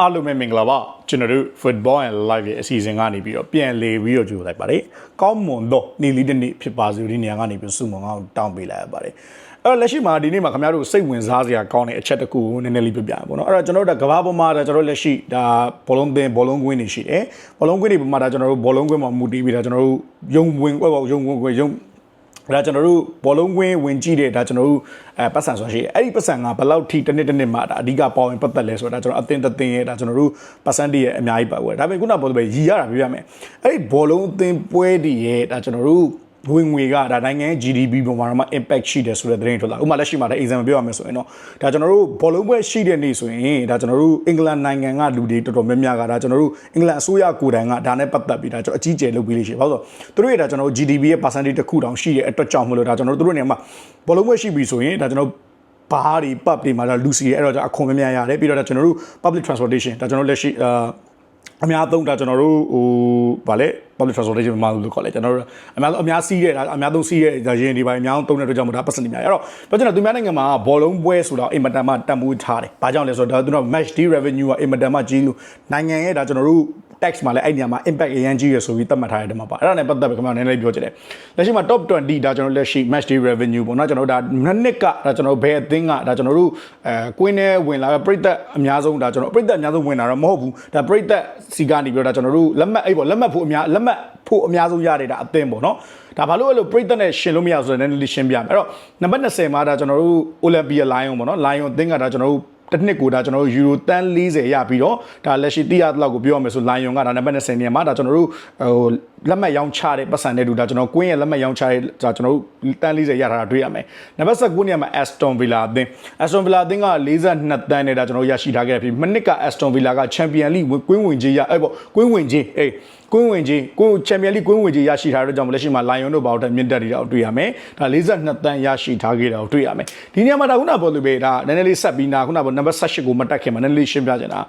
အားလုံးပဲမင်္ဂလာပါကျွန်တော်တို့ Football and Live ရဲ့အစီအစဉ်ကနေပြီးတော့ပြန်လေပြီးတော့ကြိုလိုက်ပါတယ်ကောင်းမွန်တော့နေ့လေးတစ်နေ့ဖြစ်ပါစေဒီနေရာကနေပြီးစုမုံအောင်တောင်းပေးလိုက်ရပါတယ်အဲ့တော့လက်ရှိမှာဒီနေ့မှာခင်ဗျားတို့စိတ်ဝင်စားစရာကောင်းတဲ့အချက်တစ်ခုကိုနည်းနည်းလေးပြပြပါဘောနော်အဲ့တော့ကျွန်တော်တို့ကကဘာပေါ်မှာဒါကျွန်တော်တို့လက်ရှိဒါဘောလုံးသင်းဘောလုံးကွင်းနေရှိတယ်ဘောလုံးကွင်းတွေပေါ်မှာဒါကျွန်တော်တို့ဘောလုံးကွင်းမှာမူတည်ပြီးဒါကျွန်တော်တို့ယုံဝင်ဟောယုံဝင်ယုံ ဒါကျွန်တော်တို့ဘောလုံးကွင်းဝင်ကြည့်တဲ့ဒါကျွန်တော်တို့အဲပတ်စံဆိုရှိတယ်အဲ့ဒီပတ်စံကဘယ်လောက်ထိတစ်နှစ်တစ်နှစ်မှဒါအဓိကပေါဝင်ပတ်သက်လဲဆိုတာကျွန်တော်အသင်းတစ်သင်းရဲ့ဒါကျွန်တော်တို့ပတ်စံတည်းရဲ့အများကြီးပါကွယ်ဒါပေမဲ့ခုနကပြောတဲ့ရီရတာပြပြမယ်အဲ့ဒီဘောလုံးအသင်းပွဲတည်းရဲ့ဒါကျွန်တော်တို့ဝ င်ငွေကဒါနိုင်ငံ GDP ပေါ်မှာတော့ impact ရှိတယ်ဆိုတဲ့သတင်းထွက်လာဥပမာလက်ရှိမှာဒါ exam ပြောရမယ်ဆိုရင်တော့ဒါကျွန်တော်တို့ဘောလုံးပွဲရှိတဲ့နေ့ဆိုရင်ဒါကျွန်တော်တို့အင်္ဂလန်နိုင်ငံကလူတွေတော်တော်များများကဒါကျွန်တော်တို့အင်္ဂလန်အစိုးရကိုယ်တိုင်ကဒါနဲ့ပတ်သက်ပြီးဒါကျွန်တော်အကြီးအကျယ်လုပ်ပြီးလိမ့်ရှိဘာလို့ဆိုသူတို့ရဲ့ဒါကျွန်တော်တို့ GDP ရဲ့ percentage တစ်ခုတောင်ရှိတဲ့အတွက်ကြောင့်မလို့ဒါကျွန်တော်တို့သူတို့နေမှာဘောလုံးပွဲရှိပြီဆိုရင်ဒါကျွန်တော်ဘားတွေ pub တွေမှာဒါလူစီရဲ့အဲ့တော့အခွန်များများရတယ်ပြီးတော့ဒါကျွန်တော်တို့ public transportation ဒါကျွန်တော်လက်ရှိအာ အများသုံးဒါကျွန်တော်တို့ဟိုဗာလဲ public transportation မှာလို့ခေါ်လဲကျွန်တော်တို့အများဆုံးအများစီးတဲ့ဒါအများဆုံးစီးတဲ့ဒါရင်ဒီပိုင်းအများဆုံးသုံးတဲ့အတွက်ကြောင့်မို့ဒါ percent တွေများအဲ့တော့ပြောချင်တာသူများနိုင်ငံမှာဘောလုံးပွဲဆိုတော့အင်မတန်မှတန်ဖိုးထားတယ်။ဘာကြောင့်လဲဆိုတော့ဒါသူတို့ match day revenue ကအင်မတန်မှကြီးလို့နိုင်ငံရဲ့ဒါကျွန်တော်တို့ tax မှာလည်းအဲ့ဒီနေရာမှာ impact အရင်ကြီးရဆိုပြီးသတ်မှတ်ထားတဲ့တမှာပါအဲ့ဒါနဲ့ပတ်သက်ပြီးခင်ဗျားနည်းနည်းပြောချင်တယ်လက်ရှိမှာ top 20ဒါကျွန်တော်လက်ရှိ match day revenue ပေါ့နော်ကျွန်တော်ဒါနှစ်ကဒါကျွန်တော်ဘယ်အသင်းကဒါကျွန်တော်တို့အဲကွင်းထဲဝင်လာပြိသက်အများဆုံးဒါကျွန်တော်ပြိသက်အများဆုံးဝင်လာတော့မဟုတ်ဘူးဒါပြိသက်စီကနေပြောဒါကျွန်တော်တို့လက်မှတ်အဲ့ပေါ့လက်မှတ်ဖို့အများလက်မှတ်ဖို့အများဆုံးရတဲ့ဒါအသင်းပေါ့နော်ဒါဘာလို့အဲ့လိုပြိသက်နဲ့ရှင်လို့မရဆိုတော့နည်းနည်းလေးရှင်းပြမယ်အဲ့တော့နံပါတ်20မှာဒါကျွန်တော်တို့ Olympia Lion ပေါ့နော် Lion အသင်းကဒါကျွန်တော်တို့ တစ်နှစ်ကိုဒါကျွန်တော်တို့ယူရိုတန်း40ရပြီးတော့ဒါလက်ရှိတိရတဲ့လောက်ကိုပြောရမယ်ဆိုလိုင်ယွန်ကဒါနံပါတ်20နေရာမှာဒါကျွန်တော်တို့ဟိုလက်မှတ်ရောင်းချတဲ့ပတ်စံတဲ့လူဒါကျွန်တော်ကွင်းရဲ့လက်မှတ်ရောင်းချတဲ့ဒါကျွန်တော်တို့တန်း40ရထားတာတွေ့ရမယ်နံပါတ်19နေရာမှာ Aston Villa အသင်း Aston Villa အသင်းက42တန်းနဲ့ဒါကျွန်တော်ရရှိထားခဲ့ပြီမနစ်က Aston Villa က Champion League ကွင်းဝင်ကြီးရအဲ့ပေါ့ကွင်းဝင်ကြီးအေး ကွင်းဝင်ကြီးကိုချန်ပီယံလိကွင်းဝင်ကြီးရရှိထားတဲ့ကြောင့်လက်ရှိမှာလိုင်ယွန်တို့ဘောက်တက်မြင့်တက်နေတာကိုတွေ့ရမယ်ဒါ42တန်းရရှိထားခဲ့တာကိုတွေ့ရမယ်ဒီနေရာမှာဒါခုနပေါ်လို့ပဲဒါနည်းနည်းလေးဆက်ပြီးနာခုနပေါ်နံပါတ်18ကိုမတက်ခင်မှာနည်းနည်းလေးရှင်းပြချင်တာ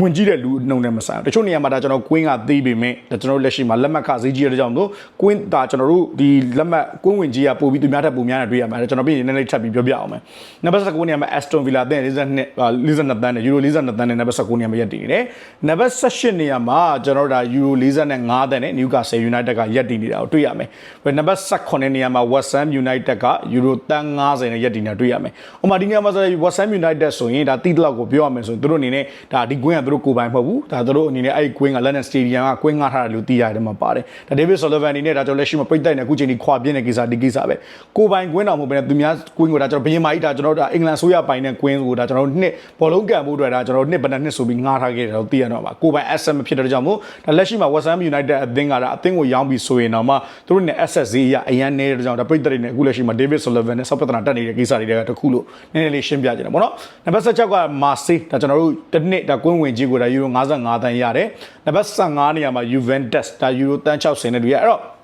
ဝင်ကြီးတဲ့လူနှုံနဲ့မဆိုင်တချို့နေရာမှာဒါကျွန်တော်ကွင်းကသေးပေမဲ့ဒါကျွန်တော်လက်ရှိမှာလက်မှတ်ခဈေးကြီးတဲ့ကြောင့်တို့ကွင်းဒါကျွန်တော်တို့ဒီလက်မှတ်ကွင်းဝင်ကြီးကပို့ပြီးသူများထပ်ပိုများနေတွေ့ရမှာကျွန်တော်ပြင်နည်းနည်းလေးထပ်ပြီးပြောပြအောင်မယ်နံပါတ်19နေရာမှာ Aston Villa တဲ့42 42တန်းနဲ့ Euro 42တန်းနဲ့နံပါတ်19နေရာမှာရပ်တည်နေတယ်နံပါတ်18နေရာမှာကျွန်တော်တို့ဒါ Euro 45တန်းနဲ့ Newcastle United ကရပ်တည်နေတာကိုတွေ့ရမယ်။ပြီးနံပါတ်18နေရာမှာ West Ham United က Euro တန်း90နဲ့ရပ်တည်နေတာတွေ့ရမယ်။ဥပမာဒီနေရာမှာဆိုရင် West Ham United ဆိုရင်ဒါတိတလောက်ကိုပြောရမယ်ဆိုရင်သူတို့အနေနဲ့ဒါဒီကွင်းကသူတို့ကိုယ်ပိုင်မဟုတ်ဘူး။ဒါသူတို့အနေနဲ့အဲ့ဒီကွင်းက London Stadium ကကွင်းငှားထားတယ်လို့သိရတယ်မှာပါတယ်။ဒါ David Sullivan အနေနဲ့ဒါကျွန်တော်လက်ရှိမှာပြိတ်တိုက်နေအခုချိန်ဒီခွာပြင်းတဲ့ကိစ္စဒီကိစ္စပဲ။ကိုယ်ပိုင်ကွင်းတော်မဟုတ်ဘဲသူများကွင်းကိုဒါကျွန်တော်ဘယင်မာကြီးဒါကျွန်တော်ဒါအင်္ဂလန်ဆိုရပိုင်တဲ့ကွင်းကိုဒါကျွန်တော်နှစ်ဘောလုံးကန်ဖို့အတွက်ဒါကျွန်တော်နှစ်ဘယ်နှစ်နှစ်ဆိုပြီးငှားထားခဲ့တယ်လို့သိရတော့ပါ။ကိုယ်ပိုင် asset မဖြစ်တဲ့ကြောင့်မို့ဒါလက်ရှိမှာ West Ham United အသင်းကဒါအသင်းကိုရောင်းပြီးဆိုရင်တော့မှသူတို့နဲ့ asset ဈေးအရအရန်နေတဲ့ကြောင့်ဒါပြိတ္တတွေနဲ့အခုလက်ရှိမှာ David Sullivan နဲ့ဆော့ပတနာတက်နေတဲ့ကိစ္စတွေကတခုလို့နည်းနည်းလေးရှင်းပြကြတယ်ပေါ့နော်နံပါတ်16က Marseille ဒါကျွန်တော်တို့တစ်နှစ်ဒါကွင်းဝင်ကြီးကိုဒါယူရို55တန်းရတယ်နံပါတ်15နေရာမှာ Juventus ဒါယူရိုတန်း60နဲ့တူရအဲ့တော့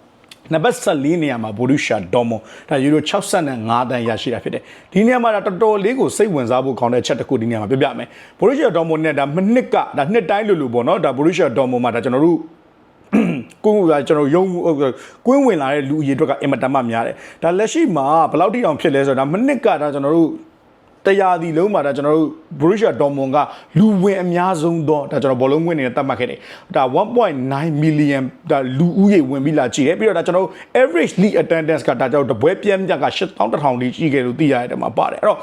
နံပါတ်14နေရာမှာ Borussia Dortmund ဒါယူရို65တန်းရရှိတာဖြစ်တယ်ဒီနေရာမှာတော်တော်လေးကိုစိတ်ဝင်စားဖို့ကောင်းတဲ့အချက်တစ်ခုဒီနေရာမှာပြပြမယ် Borussia Dortmund နဲ့ဒါမနှစ်ကဒါနှစ်တိုင်းလိုလိုပေါ့နော်ဒါ Borussia Dortmund မှာဒါကျွန်တော်တို့ ကိုယ်ကကျွန်တော်ယုံကွင်းဝင်လာတဲ့လူအရေအတွက်ကအင်မတန်မှများတယ်ဒါလက်ရှိမှာဘယ်လောက်ထိအောင်ဖြစ်လဲဆိုတော့ဒါမနစ်ကဒါကျွန်တော်တို့တရားဒီလုံးမှာဒါကျွန်တော်တို့ Borussia Dortmund ကလူဝင်အများဆုံးတော့ဒါကျွန်တော်ဘောလုံးဝင်နေတဲ့တတ်မှတ်ခဲ့တယ်ဒါ1.9 million ဒါလူဦးရေဝင်ပြီးလာကြည့်တယ်ပြီးတော့ဒါကျွန်တော်တို့ average league attendance ကဒါကျွန်တော်တပွဲပြင်းပြက8100တိရှိခဲ့လို့သိရတယ်မှာပါတယ်အဲ့တော့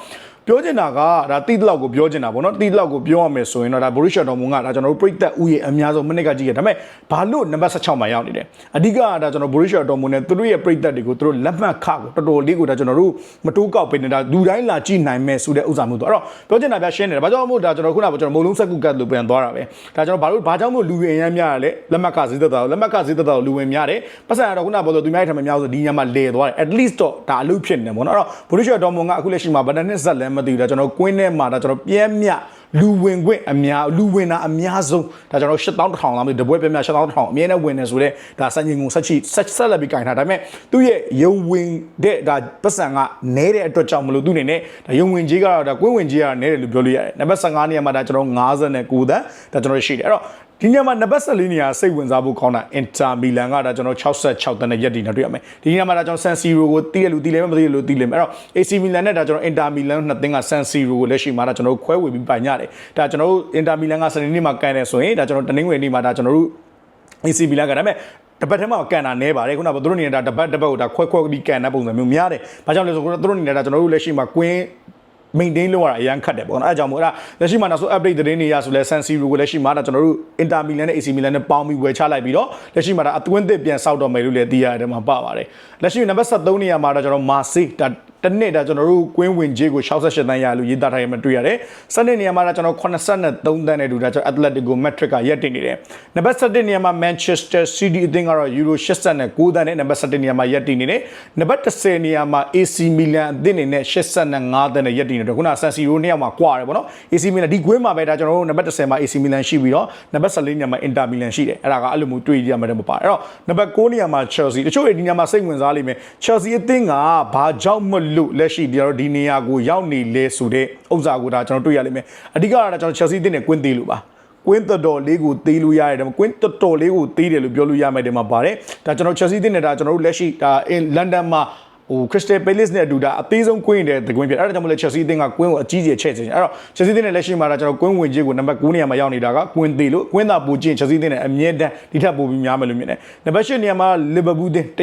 ပြောချင်တာကဒါတိတလောက်ကိုပြောချင်တာပေါ့နော်တိတလောက်ကိုပြောရမယ်ဆိုရင်တော့ဒါ Borussia Dortmund ကဒါကျွန်တော်တို့ပြိသက်ဥယျာဉ်အများဆုံးမိနစ်ကကြည့်ခဲ့ဒါပေမဲ့ဘာလို့နံပါတ်16မှာရောက်နေတယ်အဓိကကဒါကျွန်တော် Borussia Dortmund နဲ့သူတို့ရဲ့ပြိသက်တွေကိုသူတို့လက်မှတ်ခကိုတော်တော်လေးကိုဒါကျွန်တော်တို့မတိုးကောက်ပေးနေတာလူတိုင်းလာကြည့်နိုင်မယ်ဆိုတဲ့ဥစ္စာမျိုးတော့အဲ့တော့ပြောချင်တာပြရှင်းနေတယ်ဘာကြောင့်မို့ဒါကျွန်တော်ခုနကကျွန်တော်မုံလုံးစက်ကူကတ်လို့ပြန်သွားတာပဲဒါကျွန်တော်ဘာလို့ဘာကြောင့်မို့လူဝင်အများများလဲလက်မှတ်ခဈေးသက်တာလက်မှတ်ခဈေးသက်တာလူဝင်များတယ်ပတ်စံတော့ခုနကပြောလို့သူများထမများဆိုဒီညမှာလဲသွားတယ် at least တော့ဒါအလုပ်ဖြစ်နေတယ်ပေါ့နော်အဲ့တော့ Borussia Dortmund ကအခုလက်ရှိမှာဗဒနှစ်ဇက်လည်းမသိဘူးဒါကျွန်တော်ကွင်းထဲမှာဒါကျွန်တော်ပြဲမြလူဝင်ခွင့်အများလူဝင်တာအများဆုံးဒါကျွန်တော်8000တောင်လားမသိတပွဲပြဲမြ8000တောင်အမြဲတမ်းဝင်နေဆိုတော့ဒါစံချိန်ကိုဆက်ချိဆက်ဆက်လက်ပြီးကင်ထားဒါပေမဲ့သူ့ရဲ့ယုံဝင်တဲ့ဒါပတ်စံကနဲတဲ့အတွက်ကြောင့်မလို့သူ့အနေနဲ့ဒါယုံဝင်ကြီးကတော့ဒါကွင်းဝင်ကြီးကနဲတယ်လို့ပြောလို့ရတယ်နံပါတ်15နေရာမှာဒါကျွန်တော်59နဲ့9တန်းဒါကျွန်တော်ရှိတယ်အဲ့တော့ ဒီညမှာနံပါတ်14နေရာစိတ်ဝင်စားဖို့ကောင်းတာအင်တာမီလန်ကဒါကျွန်တော်66တန်းနဲ့ရက်တည်နေတွေ့ရမယ်ဒီညမှာဒါကျွန်တော်ဆန်စီရိုကိုတီးရလူတီးလဲမသိလို့တီးလဲမယ်အဲ့တော့ AC မီလန်နဲ့ဒါကျွန်တော်အင်တာမီလန်နှစ်သင်းကဆန်စီရိုကိုလက်ရှိမှာဒါကျွန်တော်ခွဲဝေပြီးပိုင်ရတယ်ဒါကျွန်တော်တို့အင်တာမီလန်ကစနေနေ့မှာကန်တယ်ဆိုရင်ဒါကျွန်တော်တနင်္ဂနွေနေ့မှာဒါကျွန်တော်တို့ AC မီလန်ကဒါပေမဲ့တပတ်ထဲမှာကန်တာနဲပါတယ်ခုနကသူတို့နေတာတပတ်တပတ်ကိုဒါခွဲခွဲပြီးကန်တဲ့ပုံစံမျိုးများတယ်။ဘာကြောင့်လဲဆိုတော့သူတို့နေတာကျွန်တော်တို့လက်ရှိမှာကွင်း maintain လုပ်ရတာအရန်ခတ်တယ်ပေါ့နော်အဲဒါကြောင့်မို့အဲ့ဒါလက်ရှိမှာနောက်ဆုံး update သတင်းတွေရဆိုလဲ San Siro ကိုလက်ရှိမှာဒါကျွန်တော်တို့ Inter Milan နဲ့ AC Milan နဲ့ပေါင်းပြီးဝယ်ချလိုက်ပြီးတော့လက်ရှိမှာဒါအသွင်းသစ်ပြန်စောက်တော့မယ်လို့လည်းသိရတယ်မှာပါပါတယ်လက်ရှိနံပါတ်73နေရာမှာဒါကျွန်တော် Marseille ဒါတနေ့ဒါကျွန်တော်တို့ကွင်းဝင်ကြီးကို68တန်းရလို့ရေးသားထားရမှတွေ့ရတယ်။စနစ်နေရာမှာဒါကျွန်တော်83တန်းနဲ့တူဒါကျွန်တော် Atletico Madrid ကရက်တင်နေတယ်။နံပါတ်7နေရာမှာ Manchester City အသင်းကတော့ Euro 89တန်းနဲ့နံပါတ်7နေရာမှာရက်တင်နေတယ်။နံပါတ်10နေရာမှာ AC Milan အသင်းအနေနဲ့85တန်းနဲ့ရက်တင်နေတယ်။ခုန San Siro နှစ်ယောက်မှာကွာတယ်ပေါ့နော်။ AC Milan ဒီကွင်းမှာပဲဒါကျွန်တော်တို့နံပါတ်10မှာ AC Milan ရှိပြီးတော့နံပါတ်14နေရာမှာ Inter Milan ရှိတယ်။အဲ့ဒါကအဲ့လိုမျိုးတွေ့ကြရမှာတော့မပါ။အဲ့တော့နံပါတ်9နေရာမှာ Chelsea တချို့ဒီနေရာမှာစိတ်ဝင်စားလိမ့်မယ်။ Chelsea အသင်းကဘာကြောင့်မလို့လက်ရှိဒီတော့ဒီနေရာကိုရောက်နေလဲဆိုတဲ့ဥစ္စာကိုဒါကျွန်တော်တွေ့ရလိမ့်မယ်။အဓိကတော့ဒါကျွန်တော် Chelsea အသင်းနဲ့ကွင်းသေးလို့ပါ။ကွင်းတော်တော်လေးကိုသေးလို့ရတယ်ဒါပေမဲ့ကွင်းတော်တော်လေးကိုသေးတယ်လို့ပြောလို့ရမယ်ဒီမှာပါတယ်ဒါကျွန်တော် Chelsea အသင်းနဲ့ဒါကျွန်တော်တို့လက်ရှိဒါ in London မှာ ဟို Crystal Palace နဲ့အတူဒါအသေးဆုံးကွင်းတဲ့တကွင်းဖြစ်အဲ့ဒါကြောင့်မလဲ Chelsea အသင်းကကွင်းကိုအကြီးကြီးချဲ့ချင်အဲ့တော့ Chelsea အသင်းနဲ့လက်ရှိမှာဒါကျွန်တော်ကွင်းဝင်ကြီးကိုနံပါတ်9နေရာမှာရောက်နေတာကကွင်းသေးလို့ကွင်းသာပူချင်း Chelsea အသင်းနဲ့အမြဲတမ်းဒီထက်ပိုပြီးများမယ်လို့မြင်တယ်နံပါတ်10နေရာမှာ Liverpool အသင်း108တ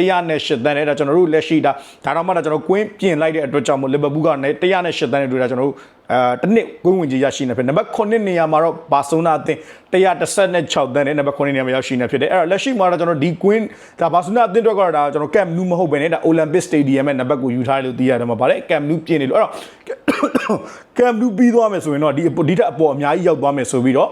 န်းနဲ့ဒါကျွန်တော်တို့လက်ရှိဒါဒါတော့မှဒါကျွန်တော်ကွင်းပြင်လိုက်တဲ့အတွက်ကြောင့်မို့ Liverpool က108တန်းနဲ့တွေ့တာကျွန်တော်တို့ အဲတစ်နှစ်ကွင်းဝင်ကြီးရရှိနေဖြစ်နံပါတ်9နေရာမှာတော့ဘာဆိုနာအသင်း136တန်းနဲ့နံပါတ်9နေရာမှာရောက်ရှိနေဖြစ်တယ်အဲ့တော့လက်ရှိမှာတော့ကျွန်တော်ဒီကွင်းဒါဘာဆိုနာအသင်းအတွက်ကတော့ဒါကျွန်တော် Camp Nou မဟုတ်ဘဲနဲ့ဒါ Olympic Stadium ရဲ့နံပါတ်ကိုယူထားတယ်လို့သိရတယ်မှာဗါလေ Camp Nou ပြင်နေလို့အဲ့တော့ Camp Nou ပြီးသွားမယ်ဆိုရင်တော့ဒီဒီထက်အပေါ်အများကြီးရောက်သွားမယ်ဆိုပြီးတော့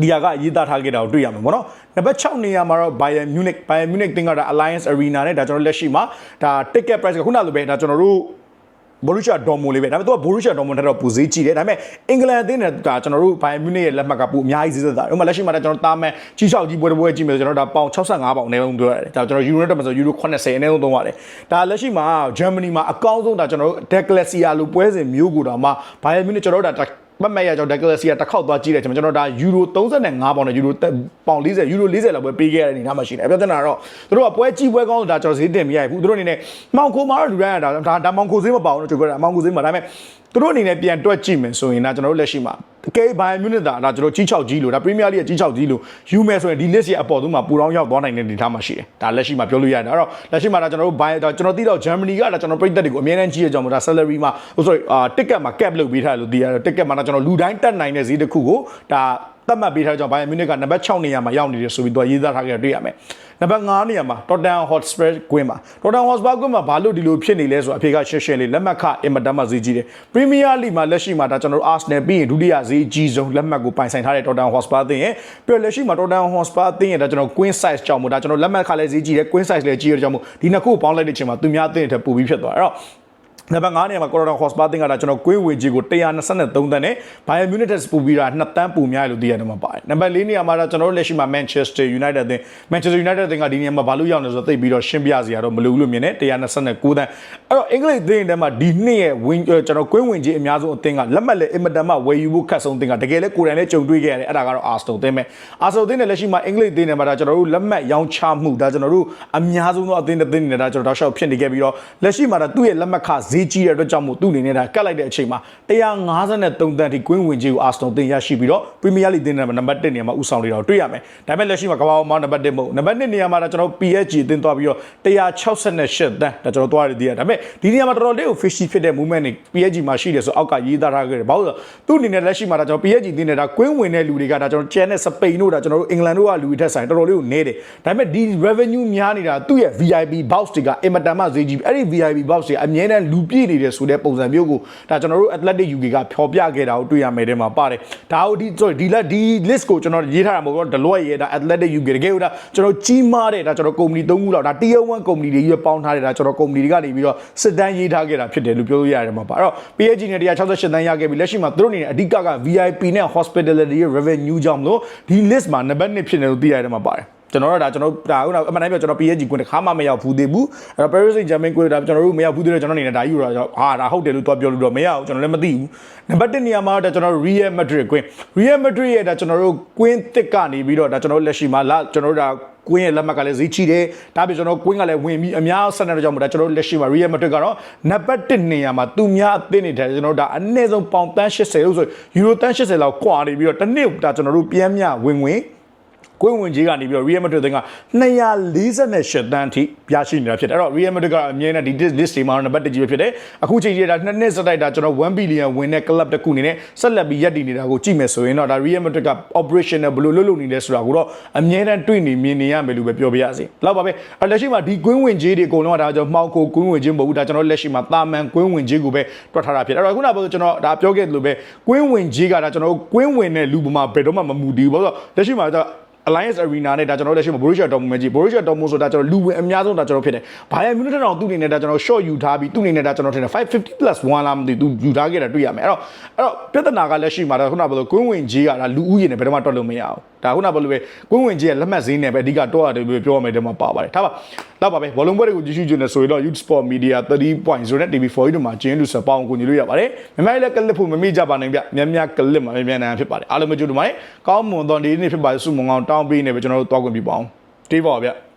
ဒီဟာကရေးသားထားခဲ့တာကိုတွေ့ရမှာပေါ့နော်နံပါတ်6နေရာမှာတော့ Bayern Munich Bayern Munich တင်ကတာ Alliance Arena နဲ့ဒါကျွန်တော်လက်ရှိမှာဒါ ticket price ကခုနလိုပဲဒါကျွန်တော်တို့ ဘော်ရူရှာဒေါ်မိုလေးပဲဒါပေမဲ့သူကဘော်ရူရှာဒေါ်မိုထက်တော့ပူဈေးကြီးတယ်ဒါပေမဲ့အင်္ဂလန်အသင်းနဲ့ဒါကျွန်တော်တို့ဘိုင်မြူနစ်ရဲ့လက်မှတ်ကပူအများကြီးဈေးသက်သာဥပမာလက်ရှိမှာဒါကျွန်တော်တာမန်ကြီးချောက်ကြီးပွဲတစ်ပွဲကြည့်မယ်ဆိုကျွန်တော်ဒါပေါင်65ပေါင်အနည်းဆုံးပြောရတယ်ဒါကျွန်တော်ယူရိုတက်မှာဆိုယူရို80အနည်းဆုံးသုံးရတယ်ဒါလက်ရှိမှာဂျာမနီမှာအကောင်းဆုံးဒါကျွန်တော်တို့ဒက်ကလက်စီယာလိုပွဲစဉ်မျိုးကိုတော့မှဘိုင်မြူနစ်ကျွန်တော်တို့ဒါ မမရကြောင့်ဒက်ကလက်စီကတစ်ခေါက်သွားကြည့်တယ်ကျွန်တော်တို့ဒါယူရို35ပေါင်နဲ့ယူရိုပေါင်40ယူရို40လောက်ပဲပေးခဲ့ရတဲ့အနေအထားမှာရှိတယ်အပြောတင်တာတော့သူတို့ကပွဲကြီးပွဲကောင်းဒါကျွန်တော်ဈေးတင်မရဘူးသူတို့အနေနဲ့မောင်ခိုမာတော့လူတိုင်းကဒါဒါမောင်ခိုဈေးမပါဘူးလို့ကျွန်တော်ပြောတာမောင်ခိုဈေးမှာဒါပေမဲ့ သူတို့အနေနဲ့ပြန်တွက်ကြည့်မယ်ဆိုရင်ဒါကျွန်တော်တို့လက်ရှိမှာတကယ်ဘိုင်မြူနစ်ဒါဒါကျွန်တော်ကြီး6ကြီးလို့ဒါပရီးမီးယားလိရဲ့ကြီး6ကြီးလို့ယူမယ်ဆိုရင်ဒီ list ရဲ့အပေါ်ဆုံးမှာပူတောင်းရောက်သွားနိုင်တဲ့အနေအထားမှာရှိတယ်ဒါလက်ရှိမှာပြောလို့ရတယ်အဲ့တော့လက်ရှိမှာဒါကျွန်တော်တို့ဘိုင်ဒါကျွန်တော်သိတော့ဂျာမနီကဒါကျွန်တော်ပြည်သက်တွေကိုအများနဲ့ကြီးရကြောင်းဒါ salary မှာ sorry အာ ticket မှာ cap လုပ်ပေးထားတယ်လို့သိရတယ် ticket မှာဒါကျွန်တော်လူတိုင်းတက်နိုင်တဲ့ဈေးတစ်ခုကိုဒါသတ်မှတ်ပေးထားကြောင်းဘိုင်မြူနစ်ကနံပါတ်6နေရာမှာရောက်နေတယ်ဆိုပြီးတော့ရေးသားထားကြတွေ့ရမယ် နံပါတ်9နေရာမှာ Tottenham Hotspur ကွင်းမှာ Tottenham Hotspur ကွင်းမှာဘာလို့ဒီလိုဖြစ်နေလဲဆိုအဖေကရှင်းရှင်းလေးလက်မှတ်ခအင်မတန်မှဈေးကြီးတယ် Premier League မှာလက်ရှိမှာဒါကျွန်တော်တို့ Arsenal ပြီးရင်ဒုတိယဈေးကြီးဆုံးလက်မှတ်ကိုပိုင်ဆိုင်ထားတဲ့ Tottenham Hotspur အသင်းရဲ့ပြီးတော့လက်ရှိမှာ Tottenham Hotspur အသင်းရဲ့ဒါကျွန်တော် Queen size ကြောင့်မို့ဒါကျွန်တော်လက်မှတ်ခလည်းဈေးကြီးတယ် Queen size လည်းကြီးရတဲ့ကြောင့်မို့ဒီနှစ်ခုကိုပေါင်းလိုက်တဲ့အချိန်မှာသူများအသင်းတွေထပ်ပိုပြီးဖြစ်သွားတယ်အဲ့တော့ နံပါတ်9နေရာမှာ Corona Hotspur တင်ကတာကျွန်တော်ကွင်းဝေကြီးကို123တန်းနဲ့ Bayern Munich တက်ပူပြီးတာ2တန်းပူများလို့သိရတယ်မှာပါတယ်။နံပါတ်4နေရာမှာတော့ကျွန်တော်တို့လက်ရှိမှာ Manchester United တင် Manchester United တင်ကဒီနေရာမှာဘာလို့ရောက်နေဆိုတော့သိပြီးတော့ရှင်းပြစရာတော့မလိုဘူးလို့မြင်တယ်129တန်း။အဲ့တော့အင်္ဂလိပ်တင်တဲ့မှာဒီနှစ်ရဲ့ဝင်းကျွန်တော်ကွင်းဝင်ကြီးအများဆုံးအသင်းကလက်မှတ်လေအင်မတန်မှဝယ်ယူဖို့ခက်ဆုံးအသင်းကတကယ်လဲကိုယ်တိုင်လည်းကြုံတွေ့ခဲ့ရတယ်အဲ့ဒါကတော့ Arsenal တင်မယ်။ Arsenal တင်တဲ့လက်ရှိမှာအင်္ဂလိပ်တင်တဲ့မှာဒါကျွန်တော်တို့လက်မှတ်ရောင်းချမှုဒါကျွန်တော်တို့အများဆုံးသောအသင်းတစ်သင်းနေတာကျွန်တော်တောက်လျှောက်ဖြစ်နေခဲ့ပြီးတော့လက်ရှိမှာဒါသူ့ရဲ့လက်မှတ်ခဈေးကြီးတဲ့အတွက်ကြောင့်မို့သူ့အနေနဲ့ဒါကတ်လိုက်တဲ့အချိန်မှာ153တန်းထိကွင်းဝင်ကြီးကိုအာစတိုတင်ရရှိပြီးတော့ပရီးမီးယားလိတင်တဲ့နံပါတ်1နေရာမှာဦးဆောင်နေတာကိုတွေ့ရမယ်။ဒါပေမဲ့လက်ရှိမှာကမ္ဘာပေါ်မှာနံပါတ်1မဟုတ်နံပါတ်2နေရာမှာဒါကျွန်တော် PSG တင်သွားပြီးတော့168တန်းဒါကျွန်တော်သွားရသေးတယ်။ဒါပေမဲ့ဒီနေရာမှာတော်တော်လေးကို fishy ဖြစ်တဲ့ movement တွေ PSG မှာရှိတယ်ဆိုအောက်ကရေးသားထားခဲ့တယ်။ဘာလို့လဲသူ့အနေနဲ့လက်ရှိမှာဒါကျွန်တော် PSG တင်နေတာကွင်းဝင်တဲ့လူတွေကဒါကျွန်တော်ကျန်တဲ့စပိန်တို့ဒါကျွန်တော်တို့အင်္ဂလန်တို့ကလူတွေထက်ဆိုင်တော်တော်လေးကိုနေတယ်။ဒါပေမဲ့ဒီ revenue များနေတာသူ့ရဲ့ VIP box တွေကအင်မတန်မှဈေးကြီးအဲ့ဒီ VIP box တွေအမြဲတမ်းလူပြည့်နေတယ်ဆိုတဲ့ပုံစံမျိုးကိုဒါကျွန်တော်တို့ Athletic UK ကဖျော်ပြခဲ့တာကိုတွေ့ရမယ်တဲ့မှာပါတယ်ဒါကိုဒီ sorry ဒီလက်ဒီ list ကိုကျွန်တော်ရေးထားတာမဟုတ်ဘူး Deloitte ရဲ့ဒါ Athletic UK တကယ်လို့ဒါကျွန်တော်ကြီးမားတဲ့ဒါကျွန်တော်ကုမ္ပဏီ၃ခုလောက်ဒါ Tier 1ကုမ္ပဏီတွေကြီးပေါင်းထားတဲ့ဒါကျွန်တော်ကုမ္ပဏီတွေကနေပြီးတော့စစ်တမ်းရေးထားခဲ့တာဖြစ်တယ်လို့ပြောလို့ရတယ်မှာပါအဲ့တော့ PSG နဲ့168တန်းရခဲ့ပြီလက်ရှိမှာသူတို့အနေနဲ့အဓိကက VIP နဲ့ hospitality ရဲ့ revenue ကြောင့်မလို့ဒီ list မှာနံပါတ်1ဖြစ်နေလို့သိရတယ်မှာပါတယ် ကျွန်တော်တို့ဒါကျွန်တော်ဒါခုနအမှန်တိုင်းပြောကျွန်တော် PSG ကွင်းတစ်ခါမှမရောက်ဘူးသေးဘူးအဲ့တော့ Paris Saint-Germain ကွင်းဒါကျွန်တော်တို့မရောက်ဘူးသေးတယ်ကျွန်တော်အနေနဲ့ဒါယူတော့ဟာဒါဟုတ်တယ်လို့တော့ပြောလို့တော့မရဘူးကျွန်တော်လည်းမသိဘူးနံပါတ်1နေရာမှာဒါကျွန်တော်တို့ Real Madrid ကွင်း Real Madrid ရဲ့ဒါကျွန်တော်တို့ကွင်းတစ်ကနေပြီးတော့ဒါကျွန်တော်တို့လက်ရှိမှာလာကျွန်တော်တို့ဒါကွင်းရဲ့လက်မှတ်ကလည်းဈေးချီတယ်ဒါပြီးကျွန်တော်ကွင်းကလည်းဝင်ပြီးအများဆက်နေတဲ့ကြောင့်မို့ဒါကျွန်တော်တို့လက်ရှိမှာ Real Madrid ကတော့နံပါတ်1နေရာမှာသူများအသင်းနေတယ်ကျွန်တော်တို့ဒါအနည်းဆုံးပေါင်တန်း80လို့ဆိုယူရိုတန်း80လောက်ကွာနေပြီးတော့တစ်နှစ်ဒါကျွန်တော်တို့ပြန်မြဝင်ဝင် ကွင်းဝင်ကြီးကနေပြီးတော့ Real Madrid က248တန်းထိပြရှိနေတာဖြစ်တယ်အဲ့တော့ Real Madrid ကအမြဲတမ်းဒီ list တွေမှာနံပါတ်1ကြီးပဲဖြစ်တယ်အခုချိန်ကြီးဒါနှစ်နှစ်စတိုက်တာကျွန်တော်1 billion ဝင်တဲ့ club တစ်ခုအနေနဲ့ဆက်လက်ပြီးရပ်တည်နေတာကိုကြည့်မယ်ဆိုရင်တော့ဒါ Real Madrid က operational ဘယ်လိုလုပ်လုပ်နေလဲဆိုတာကိုတော့အမြဲတမ်းတွေ့နေမြင်နေရမယ်လို့ပဲပြောပြရစီလောက်ပါပဲအဲ့လက်ရှိမှာဒီကွင်းဝင်ကြီးတွေအကုန်လုံးကဒါကျွန်တော်မှောက်ကိုကွင်းဝင်ကြီးမဟုတ်ဘူးဒါကျွန်တော်လက်ရှိမှာတာမန်ကွင်းဝင်ကြီးကိုပဲတွက်ထားတာဖြစ်တယ်အဲ့တော့ခုနကပြောကျွန်တော်ဒါပြောခဲ့သလိုပဲကွင်းဝင်ကြီးကဒါကျွန်တော်ကွင်းဝင်တဲ့လူပမာဘယ်တော့မှမမူတည်ဘူးဘာလို့လက်ရှိမှာဒါ Alliance Arena နဲ့ဒါကျွန်တော်တို့လက်ရှိမှာ Borussia Dortmund ပဲကြည့် Borussia Dortmund ဆိုတာကျွန်တော်လူဝင်အများဆုံးဒါကျွန်တော်ဖြစ်တယ်။ Bayern Munich တောင်သူ့အနေနဲ့ဒါကျွန်တော် short ယူထားပြီးသူ့အနေနဲ့ဒါကျွန်တော်ထင်တယ်550 plus 1လားမသိဘူးသူယူထားခဲ့တာတွေ့ရမယ်။အဲ့တော့အဲ့တော့ပြဿနာကလက်ရှိမှာဒါခုနကပြောလို့ကွင်းဝင်ကြီးကဒါလူဦးရေနဲ့ဘယ်တော့မှတွက်လို့မရအောင်။ ဒါခုနကပြောလို့ပဲကွင်းဝင်ကြီးရဲ့လက်မှတ်ဈေးနဲ့ပဲအဓိကတော့ရတယ်လို့ပြောရမယ်ဒီမှာပါပါတယ်။ထားပါ။လောက်ပါပဲဘောလုံးပွဲတွေကိုကြည့်ရှုကြနေဆိုရင်တော့ Youth Sport Media 30.0နဲ့ TV4 တို့မှာကျင်းလူစပေါင်းကိုညီလို့ရပါတယ်။မြန်မာလည်းကလစ်ဖို့မမိကြပါနဲ့ဗျ။များများကလစ်မှာမြန်မြန်နန်းဖြစ်ပါတယ်။အားလုံးမကြိုးတူပါတယ်။ကောင်းမွန်သောဒီနေ့ဖြစ်ပါစုမုံအောင်တောင်းပေးနေပဲကျွန်တော်တို့တောက်ခွင့်ပြပါအောင်။တေးပါဗျ။